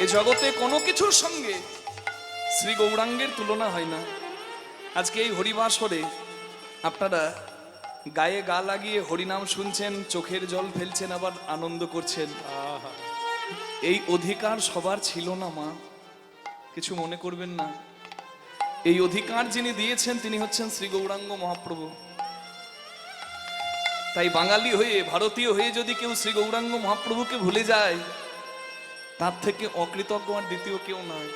এ জগতে কোনো কিছুর সঙ্গে শ্রী গৌরাঙ্গের তুলনা হয় না। আজকে এই হরিবাসরে আপনারা গায়ে গা লাগিয়ে হরিনাম শুনছেন চোখের জল ফেলছেন আবার আনন্দ করছেন। এই অধিকার সবার ছিল না মা। কিছু মনে করবেন না। এই অধিকার যিনি দিয়েছেন তিনি হচ্ছেন শ্রী গৌরাঙ্গ মহাপ্রভু। তাই বাঙালি হয়ে ভারতীয় হয়ে যদি কেউ শ্রী গৌরাঙ্গ মহাপ্রভুকে ভুলে যায় তার থেকে অকৃতজ্ঞ আর দ্বিতীয় কেউ নয়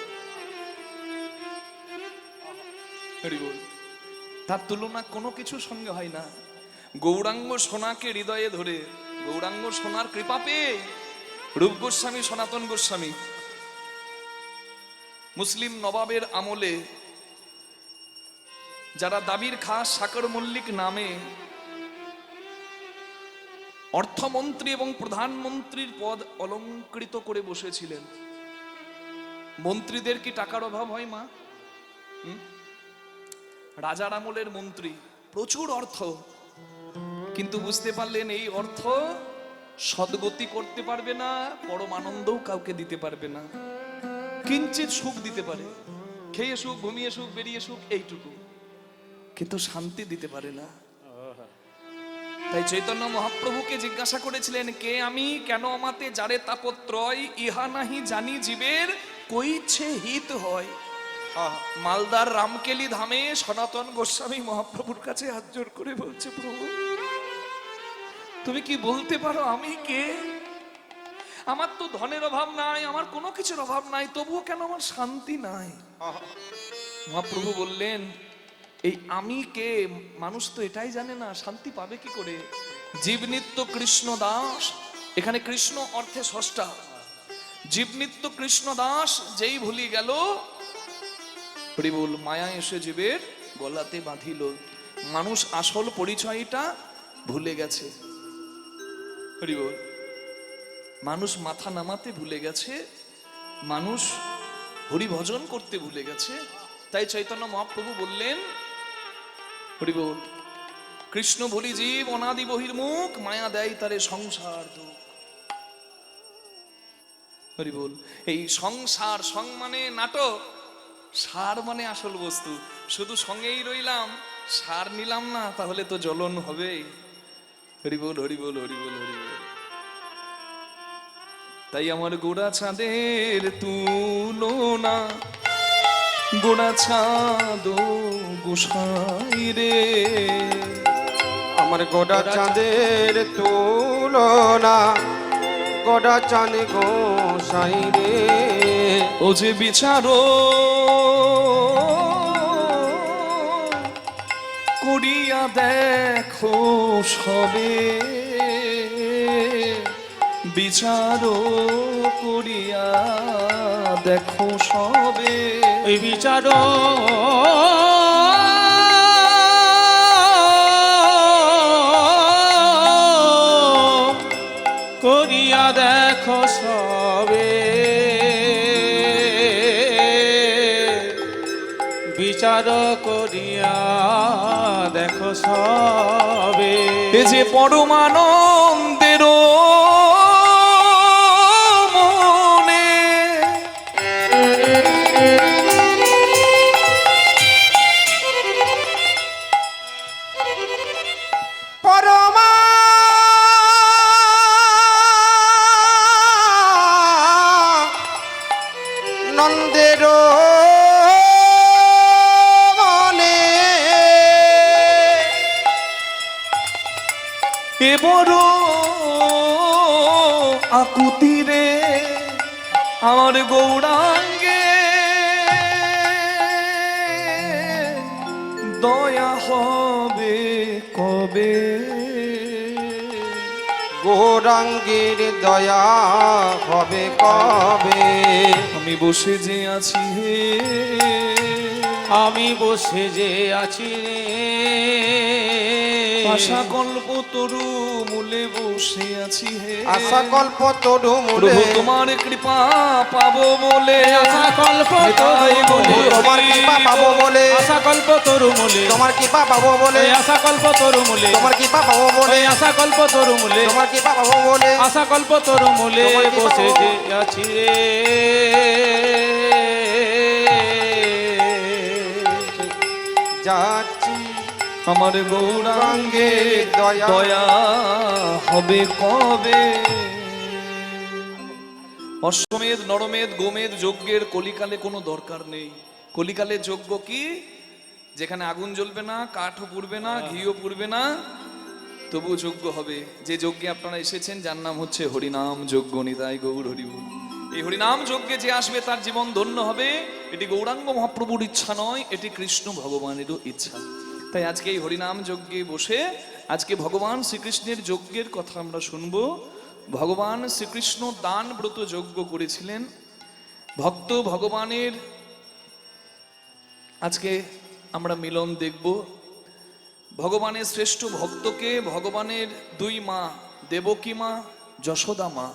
তার তুলনা কোনো কিছুর সঙ্গে হয় না। গৌরাঙ্গ সোনাকে হৃদয়ে ধরে, গৌরাঙ্গ সোনার কৃপা পেয়ে রূপ গোস্বামী, সনাতন গোস্বামী, মুসলিম নবাবের আমলে যারা দাবির খাস সাকর মল্লিক নামে অর্থমন্ত্রী এবং প্রধানমন্ত্রীর পদ অলঙ্কৃত করে বসেছিলেন। মন্ত্রীদের কি টাকার অভাব হয়, মা? রাজার আমলের মন্ত্রী প্রচুর অর্থ, কিন্তু বুঝতে পারলেন এই অর্থ সদগতি করতে পারবে না পরম আনন্দও কাউকে দিতে পারবে না। কিঞ্চিত সুখ দিতে পারে, খেয়ে সুখ, ঘুমিয়ে সুখ, বেরিয়ে সুখ, এইটুকু। কিন্তু শান্তি দিতে পারে না। তাই চৈতন্য মহাপ্রভুকে জিজ্ঞাসা করেছিলেন কে আমি? কেন আমাতে যারে তাপত্রয় ইহা নাহি জানি জীবের কইছে হিত হয়? মালদার রামকেলি ধামে সনাতন গোস্বামী মহাপ্রভুর কাছে হাত জোর করে বলছে প্রভু তুমি কি বলতে পারো আমি কে? আমার তো ধনের অভাব নাই আমার কোনো কিছুর অভাব নাই তবুও কেন আমার শান্তি নাই? মহাপ্রভু বললেন এই আমি কে? মানুষ তো এটাই জানে না, শান্তি পাবে কি করে? জীবনিত্য কৃষ্ণ দাস, এখানে কৃষ্ণ অর্থে ষষ্ঠা জীবনিত্য কৃষ্ণ দাস, যেই ভুলি গেল হরিবুল মায়া এসে জীবের গলাতে বাঁধিল। মানুষ আসল পরিচয়টা ভুলে গেছে। হরিবল, মানুষ মাথা নামাতে ভুলে গেছে, মানুষ হরিভজন করতে ভুলে গেছে। তাই চৈতন্য মহাপ্রভু বললেন হরিবল, কৃষ্ণ ভুলি জীব অনাদি বহির্মুখ মায়া দেয় তারে সংসার হরিবল, এই সংসার সং মানে নাটক, সার মানে আসল বস্তু। শুধু সঙ্গেই রইলাম, সার নিলাম না, তাহলে তো জ্বলন হবে হরিবল হরিবল হরিবল হরিবল। তাই আমার গোড়া চাঁদের তুলনা গোড়া ছাদ গোসাই রে। আমার গোডা চাঁদের তুলনা গোডা চাঁদ গোসাই রে। ও যে বিচারো করিয়া দেখো সবে। বিচারো করিয়া দেখো সবে। বিচার করিয়া দেখো সবে। বিচার করিয়া দেখো সবে। যে পরমানন্দের মনে এ বড় আকুতি রে আমার গৌরাঙ্গে। দয়া হবে কবে? গৌরাঙ্গের দয়া হবে কবে? আমি বসে যে আছি হে। আমি বসে যে আছি রে। আশা কল্প তরু মূলে বসে আছি হে। আশা কল্প তরু মূলে তোমার কৃপা পাবো বলে। আশা কল্প তাই বলে। তোমার কৃপা পাবো বলে। আশা কল্প তরু মূলে। তোমার কৃপা পাবো বলে। আশা কল্প তরু মূলে। তোমার কৃপা পাবো বলে। আশা কল্প তরু মূলে। তোমার কৃপা পাবো বলে। আশা কল্প তরু মূলে বসে। যে আছি রে। আমার গৌরাঙ্গে দয়া। দয়া হবে কবে? অশ্বমেধ নরমেধ গোমেধ যজ্ঞের কলিকালে কোনো দরকার নেই। কলিকালে যজ্ঞ কি? যেখানে আগুন জ্বলবে না কাঠও পুড়বে না ঘিও পুড়বে না তবু যজ্ঞ হবে। যে যজ্ঞে আপনারা এসেছেন যার নাম হচ্ছে হরিনাম যজ্ঞ নিতাই গৌর হরিবল এই হরিনাম যজ্ঞে যে আসবে তার জীবন ধন্য হবে। এটি গৌরাঙ্গ মহাপ্রভুর ইচ্ছা নয়, এটি কৃষ্ণ ভগবানেরও ইচ্ছা। তাই আজকে এই হরিনাম যজ্ঞে বসে আজকে ভগবান শ্রীকৃষ্ণের যজ্ঞের কথা আমরা শুনব। ভগবান শ্রীকৃষ্ণ দান ব্রত যজ্ঞ করেছিলেন। ভক্ত ভগবানের আজকে আমরা মিলন দেখব। ভগবানের শ্রেষ্ঠ ভক্তকে, ভগবানের দুই মা, দেবকী মা, যশোদা মা।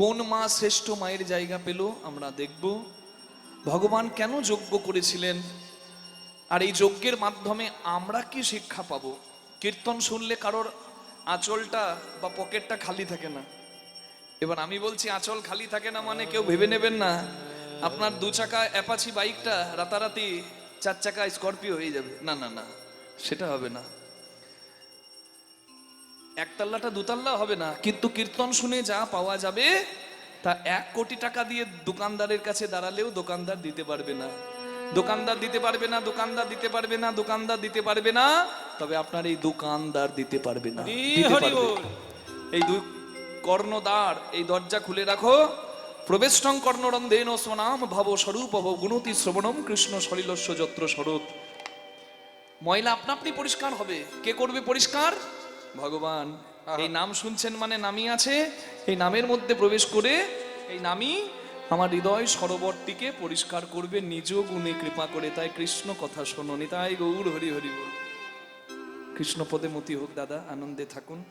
কোন মা শ্রেষ্ঠ মায়ের জায়গা পেল আমরা দেখব। ভগবান কেন যজ্ঞ করেছিলেন? আর এই যজ্ঞের মাধ্যমে আমরা কি শিক্ষা পাব? কীর্তন শুনলে কারোর আঁচলটা বা পকেটটা খালি থাকে না। এবার আমি বলছি, আঁচল খালি থাকে না মানে কেউ ভেবে নেবেন না। আপনার দু চাকা অ্যাপাচি বাইকটা রাতারাতি চার চাকা স্করপিও হয়ে যাবে। না না না, সেটা হবে না। একতলাটা দুতলা হবে না কিন্তু কীর্তন শুনে যা পাওয়া যাবে তা এক কোটি টাকা দিয়ে দোকানদারের কাছে দাঁড়ালেও দোকানদার দিতে পারবে না। দোকানদার দিতে পারবে না দোকানদার দিতে পারবে না দোকানদার দিতে পারবে না তবে আপনার এই দোকানদার দিতে পারবে না। এই দুই কর্ণদ্বার এই দরজা খুলে রাখো। প্রবেষ্টং কর্ণরন্ধেন স্বনাম ভাব স্বরূপ ভব গুণতি শ্রবণম কৃষ্ণ সলিলস্য যত্র শরৎ ময়লা আপনা আপনি পরিষ্কার হবে। কে করবে পরিষ্কার? ভগবান এই নাম শুনছেন মানে নামই আছে? এই নামের মধ্যে প্রবেশ করে এই নামই আমার হৃদয় সরোবরটিকে পরিষ্কার করবে নিজ গুণে কৃপা করে। তাই কৃষ্ণ কথা শোনো তাই গৌর হরি হরি বল। কৃষ্ণ পদে মতি হোক দাদা আনন্দে থাকুন।